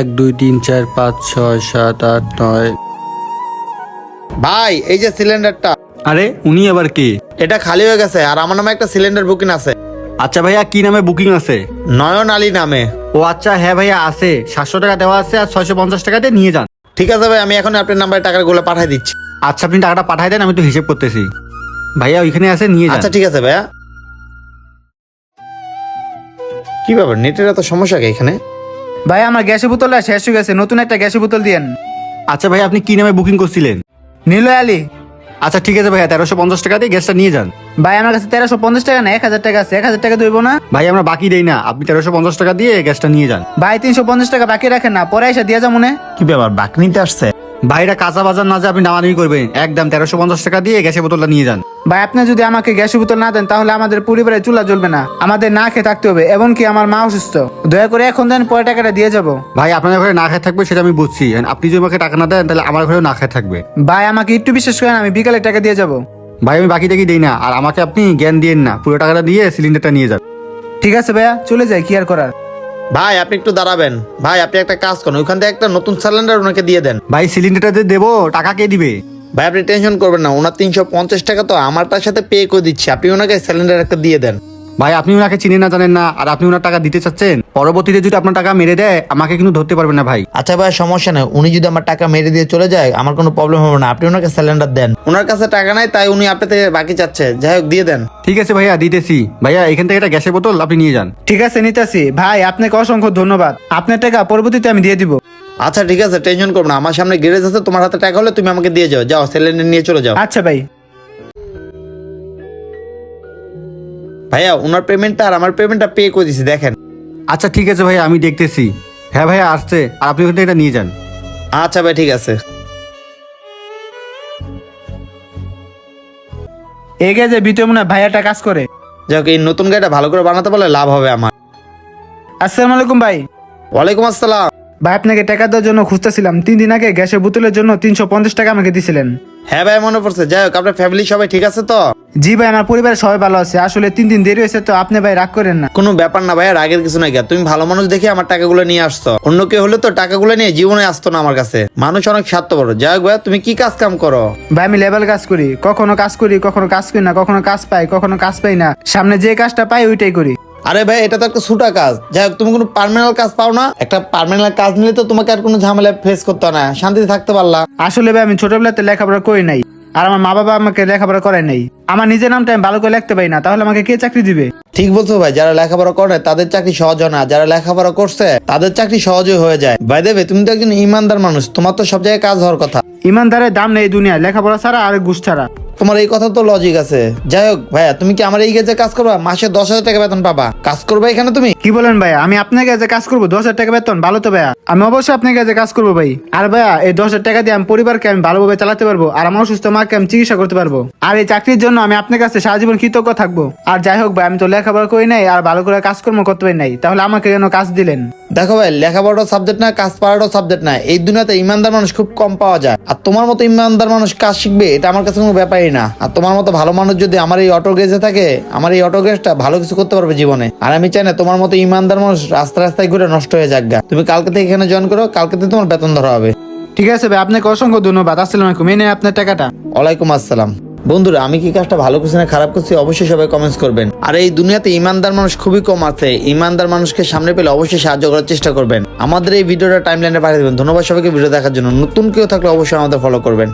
এক দুই তিন চার পাঁচ ছয় সাত আট নয়। ভাই এই যে সিলিন্ডারটা। আরে উনি আবার কি? এটা খালি হয়ে গেছে আর আমার নামে একটা সিলিন্ডার বুকিং আছে। আচ্ছা ভাইয়া কি নামে বুকিং আছে? নয়ন আলী নামে। ও আচ্ছা হ্যাঁ ভাইয়া আছে। সাতশো টাকা দেওয়া আছে আর ছয়শো পঞ্চাশ টাকা দিয়ে নিয়ে যান। ঠিক আছে ভাই আমি এখন আপনার নাম্বারে টাকাগুলো পাঠিয়ে দিচ্ছি। আচ্ছা আপনি টাকাটা পাঠাই দেন আমি তো হিসেব করতেছি। ভাইয়া ওইখানে আছে নিয়ে যান। আচ্ছা ঠিক আছে ভাইয়া। কি ব্যাপার নেটের এত সমস্যা কি এখানে? ভাই আমার গ্যাসের বোতলটা শেষ হয়ে গেছে। নতুন একটা গ্যাসের বোতল দিয়েন। আচ্ছা ভাই আপনি কি নামে বুকিং করছিলেন? নীল আলী। আচ্ছা ঠিক আছে ভাইয়া তেরোশো পঞ্চাশ টাকা দিয়ে গ্যাসটা নিয়ে যান। ভাই আমার কাছে তেরোশো পঞ্চাশ টাকা না এক হাজার টাকা আছে। এক হাজার টাকা দেবো না। ভাই আমরা বাকি দেই না। আপনি তেরোশো পঞ্চাশ টাকা দিয়ে গ্যাসটা নিয়ে যান। ভাই তিনশো পঞ্চাশ টাকা বাকি রাখেন না পরে এসে দিয়ে যাব মনে কি ব্যাপার বাকি নিতে আসছে? ভাইরা কাঁচা বাজার না যে আপনি নামানামি করবেন। একদম তেরোশো পঞ্চাশ টাকা দিয়ে গ্যাসের বোতলটা নিয়ে যান। ভাই আপনি যদি আমাকে গ্যাসের বোতল না দেন তাহলে আমাদের পরিবারে চুলা জ্বলবে না। আমাদের না খেয়ে থাকতে হবে এমনকি আমার মা অসুস্থ। দয়া করে এখন দেন পরে টাকাটা দিয়ে যাব। ভাই আপনার ঘরে না খেয়ে থাকবে সেটা আমি বুঝছি। আপনি যদি আমাকে টাকা না দেন তাহলে আমার ঘরেও না খেয়ে থাকবে। ভাই আমাকে একটু বিশ্বাস করেন আমি বিকালে টাকা দিয়ে যাব। ভাই আমি বাকি টাকি দিই না। আর আমাকে আপনি জ্ঞান দিয়েন না। পুরো টাকাটা দিয়ে সিলিন্ডারটা নিয়ে যান। ঠিক আছে ভাইয়া চলে যাই কি আর করার। ভাই আপনি একটু দাঁড়াবেন। ভাই আপনি একটা কাজ করুন ওইখান থেকে একটা নতুন সিলিন্ডার ওনাকে দিয়ে দেন। ভাই সিলিন্ডারটা যে দেবো টাকা কে দিবে? ভাই আপনি টেনশন করবেন না ওনার তিনশো পঞ্চাশ টাকা তো আমারটার সাথে পে করে দিচ্ছি আপনি ওনাকে সিলিন্ডার একটা দিয়ে দেন। ভাই আপনি ওনাকে চিনেন না জানেন না আর আপনি ওনার টাকা দিতে চাচ্ছেন? পরবর্তীতে যদি আপনার টাকা মেরে দেয় আমাকে কিন্তু ধরতে পারবেন না ভাই। আচ্ছা ভাই সমস্যা নেই। উনি যদি আমার টাকা মেরে দিয়ে চলে যায় আমার কোনো প্রবলেম হবে না। আপনি ওনাকে সিলিন্ডার দেন। ওনার কাছে টাকা নাই তাই উনি আপনার থেকে বাকি চাচ্ছে। যাই হোক দিয়ে দেন। ঠিক আছে ভাইয়া দিতেছি। ভাইয়া এখান থেকে একটা গ্যাসের বোতল আপনি নিয়ে যান। ঠিক আছে নিতাছি। ভাই আপনাকে অসংখ্য ধন্যবাদ। আপনার টাকা পরবর্তীতে আমি দিয়ে দিব। আচ্ছা ঠিক আছে টেনশন করব না। আমার সামনে গ্যারেজ আছে তোমার হাতে টাকা হলে তুমি আমাকে দিয়ে যাও। যাও সিলিন্ডার নিয়ে চলে যাও। আচ্ছা ভাই। ভাইয়া ওনার পেমেন্টটা আর আমার পেমেন্টটা পে করে দিছি দেখেন। আচ্ছা ঠিক আছে ভাইয়া আমি দেখতেছি। হ্যাঁ ভাইয়া আসছে। আর আপনি ওখান এটা নিয়ে যান। আচ্ছা ভাই ঠিক আছে। এগে যে ভিতরে মনে হয় ভাইয়াটা কাজ করে। যাই হোক এই নতুন গাড়িটা ভালো করে বানাতে পারলে লাভ হবে আমার। আসসালামু আলাইকুম ভাই। ওয়ালাইকুম আসসালাম। ভাই আপনাকে টাকা দেওয়ার জন্য খুঁজতেছিলাম। তিন দিন আগে গ্যাসের বোতলের জন্য তিনশো পঞ্চাশ টাকা আমাকে দিছিলেন। হ্যাঁ ভাই মনে পড়ছে। যাই হোক আপনার ফ্যামিলি সবাই ঠিক আছে তো? জি ভাই আমার পরিবারের সবাই ভালো আছে। আসলে তিন দিন দেরি হয়েছে তো আপনি ভাই রাগ করেন না। কোনো ব্যাপার না ভাই রাগের কিছু নাই তুমি ভালো মানুষ দেখে আমার টাকাগুলো নিয়ে আসছো। অন্য কেউ হলে তো টাকাগুলো নিয়ে জীবনে আসতো না আমার কাছে। মানুষ অনেক স্বার্থপর। যাই হোক ভাই তুমি কি কাজ কাম করো? ভাই আমি লেভেল কাজ করি। কখনো কাজ করি কখনো কাজ করি না কখনো কাজ পাই কখনো কাজ পাই না। সামনে যে কাজটা পাই ওইটাই করি। আরে ভাই এটা তো একটা ছুটা কাজ। যাই হোক তুমি কোনো পার্মানেন্ট কাজ পাও না? একটা পার্মানেন্ট কাজ নিলে তো তোমাকে আর কোনো ঝামেলা ফেস করতে হয় না। শান্তিতে থাকতে পারলা। আসলে ভাই আমি ছোটবেলাতে লেখাপড়া করি নাই। আর আমার মা বাবা আমাকে লেখাপড়া করায় নাই। আমার নিজের নামটা আমি ভালো করে লিখতে পারি না তাহলে আমাকে কে চাকরি দিবে? ঠিক বলছো ভাই যারা লেখাপড়া করে তাদের চাকরি সহজ হয় না। যারা লেখাপড়া করছে তাদের চাকরি সহজে হয়ে যায়। ভাই দেবে তুমি তো একজন ইমানদার মানুষ তোমার তো সব জায়গায় কাজ হওয়ার কথা। ইমানদারের দাম নেই দুনিয়া লেখাপড়া ছাড়া আর ঘুষ ছাড়া। তোমার এই কথা তো লজিক আছে। যাই হোক, ভাইয়া, তুমি কি আমার এই গেজে কাজ করবা? মাসে দশ হাজার টাকা বেতন পাবা। কাজ করবে এখানে তুমি? কি বলেন ভাইয়া আমি আপনার কাছে কাজ করব, দশ হাজার টাকা বেতন, ভালো তো ভাইয়া? আমি অবশ্যই আপনার কাছে কাজ করব ভাই। আর ভাইয়া, এই দশ হাজার টাকা দিয়ে আমি পরিবারকে আমি ভালোভাবে চালাতে পারব, আর আমার অসুস্থ মাকে আমি চিকিৎসা করতে পারব। আর এই চাকরির জন্য আমি আপনার কাছে সারা জীবন কৃতজ্ঞ থাকব। আর যাই হোক ভাই, আমি তো লেখাপড়া করি নাই, আর ভালো করে কাজকর্ম করতে পারি নাই। তাহলে আমাকে কেন কাজ দিলেন? দেখো ভাই লেখাপড়াও সাবজেক্ট না কাজ পাড়াটাও সাবজেক্ট না। এই দুনিয়াতে ইমানদার মানুষ খুব কম পাওয়া যায়। আর তোমার মতো ইমানদার মানুষ কাজ শিখবে এটা আমার কাছে কোনো ব্যাপারই না। আর তোমার মতো ভালো মানুষ যদি আমার এই অটো গেজে থাকে আমার এই অটো গেজটা ভালো কিছু করতে পারবে জীবনে। আর আমি চাই না তোমার মতো ইমানদার মানুষ রাস্তা রাস্তায় ঘুরে নষ্ট হয়ে যাক গা। তুমি কালকে থেকে এখানে জয়েন করো কালকে থেকে তোমার বেতন ধরা হবে। ঠিক আছে ভাই আপনাকে অসংখ্য ধন্যবাদ। আসসালামু আলাইকুম। এই নেন আপনার টাকাটা। ওয়ালাইকুম আসসালাম। বন্ধুরা, আমি কি কাজটা ভালো করছি না খারাপ করছি? অবশ্যই সবাই কমেন্টস করবেন। আর এই দুনিয়াতে ইমানদার মানুষ খুবই কম আছে। ইমানদার মানুষকে সামনে পেলে অবশ্যই সাহায্য করার চেষ্টা করবেন। আমাদের এই ভিডিওটা টাইম লাইনে পাঠিয়ে দেবেন। ধন্যবাদ সবাইকে ভিডিও দেখার জন্য। নতুন কেউ থাকলে অবশ্যই আমাদের ফলো করবেন।